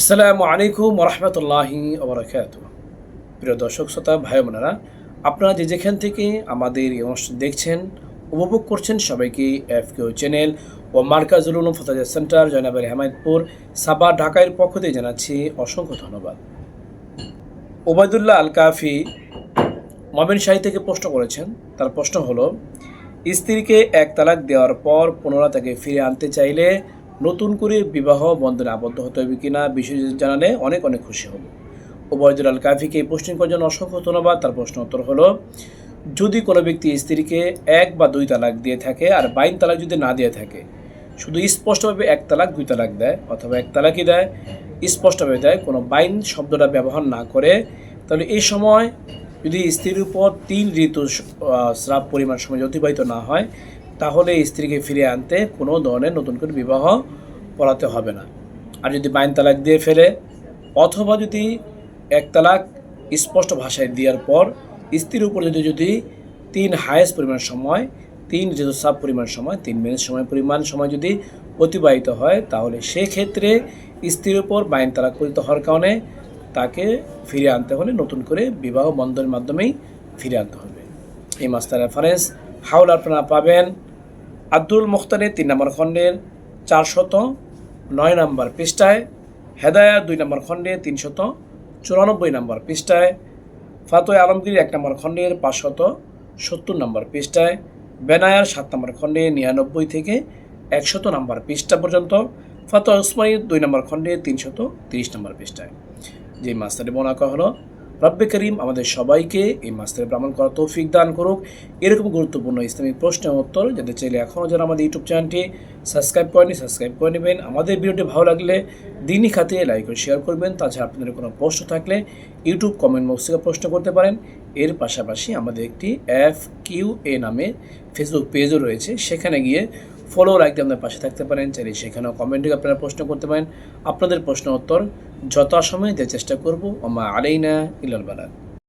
আসসালামু আলাইকুম রহমতুল্লাহি ওবরাকাত প্রিয় দর্শক, শ্রোতা, ভাই, বোনেরা, আপনারা যে যেখান থেকে আমাদের এই অনুষ্ঠান দেখছেন, উপভোগ করছেন সবাইকে এফ কেউ চ্যানেল ও মার্কাজুল উলুম ফতাজা সেন্টার, জয়নাবের হেমায়তপুর, সাবা ঢাকার পক্ষ থেকে জানাচ্ছি অসংখ্য ধন্যবাদ। ওবায়দুল্লাহ আল কাফি মমিন শাহী থেকে প্রশ্ন করেছেন। তার প্রশ্ন হলো, স্ত্রীকে এক তালাক দেওয়ার পর পুনরায় তাকে ফিরে আনতে চাইলে নতুন করে বিবাহ বন্ধনে আবদ্ধ হতে হবে কিনা বিষয় জানালে অনেক অনেক খুশি হব। ওবায়দুল আল কাফিকে এই প্রশ্ন করার জন্য অসংখ্য ধন্যবাদ। তার প্রশ্ন উত্তর হলো, যদি কোনো ব্যক্তি স্ত্রীকে এক বা দুই তালাক দিয়ে থাকে আর বাইন তালাক যদি না দিয়ে থাকে, শুধু স্পষ্টভাবে এক তালাক, দুই তালাক দেয় অথবা এক তালাকই দেয়, স্পষ্টভাবে দেয়, কোনো বাইন শব্দটা ব্যবহার না করে, তাহলে এই সময় যদি স্ত্রীর উপর তিন ঋতু স্রাব পরিমাণ সময় অতিবাহিত না হয় তাহলে স্ত্রীকে ফিরে আনতে কোনো ধরনের নতুন করে বিবাহ করাতে হবে না। আর যদি বাইন তালাক দিয়ে ফেলে অথবা যদি এক তালাক স্পষ্ট ভাষায় দেওয়ার পর স্ত্রীর উপর যদি যদি তিন হায়েস্ট পরিমাণ সময়, তিন ঋতুস্রাব পরিমাণ সময়, তিন মিনিট সময় পরিমাণ সময় যদি অতিবাহিত হয়, তাহলে সেক্ষেত্রে স্ত্রীর উপর বাইন তালাক পরিত হওয়ার কারণে তাকে ফিরে আনতে হলে নতুন করে বিবাহ বন্ধনের মাধ্যমেই ফিরে আনতে হবে। এই মাস্টার রেফারেন্স হাউল আপনারা পাবেন। আব্দুল মুখতারের তিন নম্বর খণ্ডের চারশত নয় নম্বর পৃষ্ঠায়, হেদায়া দুই নম্বর খণ্ডে তিনশত চুরানব্বই নম্বর পৃষ্ঠায়, ফাতোয় আলমগীর এক নম্বর খণ্ডের পাঁচশত সত্তর নম্বর পৃষ্ঠায়, বেনায়ার সাত নম্বর খণ্ডে নিরানব্বই থেকে একশত নম্বর পৃষ্ঠা পর্যন্ত, ফাতোয়া উসমানীর দুই নম্বর খণ্ডে তিনশত তিরিশ নম্বর পৃষ্ঠায়। যে মাস্টারে করা হলো রব্বে করিম আমাদের সবাইকে এই মাস্টারে ভ্রমণ করার তৌফিক দান করুক। এরকম গুরুত্বপূর্ণ ইসলামিক প্রশ্নের উত্তর যাতে চাইলে এখনও যারা আমাদের ইউটিউব চ্যানেলটি সাবস্ক্রাইব করেনি সাবস্ক্রাইব করে নেবেন। আমাদের ভিডিওটি ভালো লাগলে দিনই খাতে লাইক ও শেয়ার করবেন। তাছাড়া আপনাদের কোনো প্রশ্ন থাকলে ইউটিউব কমেন্ট বক্স থেকে প্রশ্ন করতে পারেন। এর পাশাপাশি আমাদের একটি এফ কিউ এ নামে ফেসবুক পেজও রয়েছে। সেখানে গিয়ে ফলো দিয়ে আপনার পাশে থাকতে পারেন। চাইলে সেখানেও কমেন্টে আপনারা প্রশ্ন করতে পারেন। আপনাদের প্রশ্ন উত্তর যথাসময়ে দেওয়ার চেষ্টা করব ওমা আলাইনা ইলাল বালাদ